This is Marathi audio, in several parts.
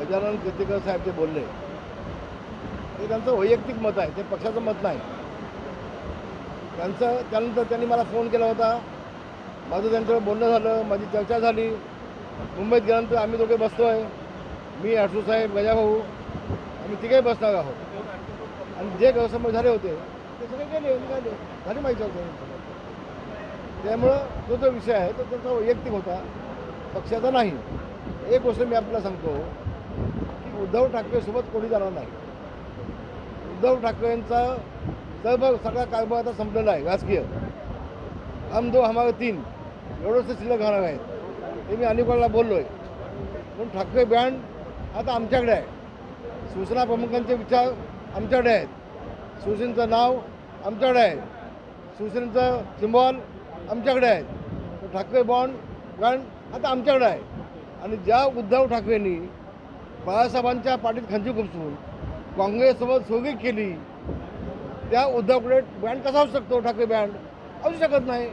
गजानन कीर्तीकर साहेब जे बोलले ते त्यांचं वैयक्तिक मत आहे ते पक्षाचं मत नाही. त्यांचं त्यानंतर त्यांनी मला फोन केला होता. माझं त्यांच्यावर बोलणं झालं माझी चर्चा झाली. मुंबईत गेल्यानंतर आम्ही दोघे बसतो आहे मी आठू साहेब गजाभाऊ आम्ही तिघे बसणार आहोत. आणि जे गैरसमज झाले होते ते सगळे गेले निघाले. झाली माहिती होते त्यामुळं तो जो विषय आहे तो त्यांचा वैयक्तिक होता. पक्षाचा नाही. एक गोष्ट मी आपल्याला सांगतो. की उद्धव ठाकरेसोबत कोणी जाणार नाही. उद्धव ठाकरेंचा सहभाग सगळा कारभार आता संपलेला आहे राजकीय. हम दो हमारे तीन. एवढंच शिल्लक राहणार आहेत. ते मी अनेकवेळेला बोललो आहे पण ठाकरे ब्रँड आता आमच्याकडे आहे. शिवसेना प्रमुखांचे विचार आमच्याकडे आहेत. शिवसेनेचं नाव आमच्याकडे आहे. शिवसेनेचं सिम्बॉल आमच्याकडे आहेत ठाकरे बॉन्ड ब्रँड आता आमच्याकडे आहे. आणि ज्या उद्धव ठाकरेंनी बाळासाहेबांच्या पाठीत खंजी खुपसून काँग्रेससोबत सोगी केली. त्या उद्धवकडे बँड कसा असू शकतो? ठाकरे बँड असू शकत नाही.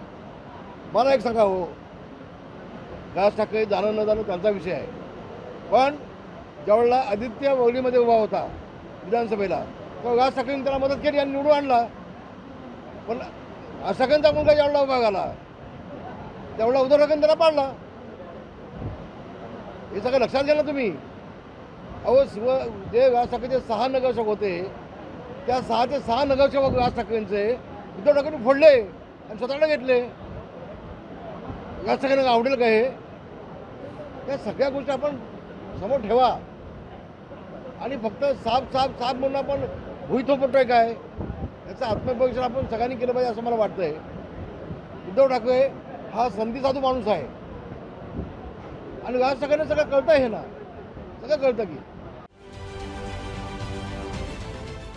मला एक सांगा हो. राज ठाकरे जाणं न जाणं त्यांचा विषय आहे. पण ज्यावेळेला आदित्य ववलीमध्ये उभा होता विधानसभेला तेव्हा राज ठाकरेंनी त्याला मदत केली आणि निवडून आणला. पण राज ठाकरेंचा मुलगा ज्यावेळेला उभा झाला त्यावेळेला उद्धव ठाकरेंनी त्याला पाडला. हे सगळं लक्षात घ्या ना तुम्ही. अहो शिव जे राज ठाकरेचे सहा नगरसेवक होते त्या सहाचे सहा नगरसेवक राज ठाकरेंचे उद्धव ठाकरेंनी फोडले आणि स्वतःला घेतले. राज ठाकरेंना आवडेल का हे? त्या सगळ्या गोष्टी आपण समोर ठेवा. आणि फक्त साफ साफ साफ म्हणून आपण भुईथोपटतोय काय? याचं आत्मपरीक्षण आपण सगळ्यांनी केलं पाहिजे असं मला वाटतंय. उद्धव ठाकरे हा संधी साधू माणूस आहे. आणि राज ठाकरेंना सगळं कळतं हे ना. सगळं कळतं की.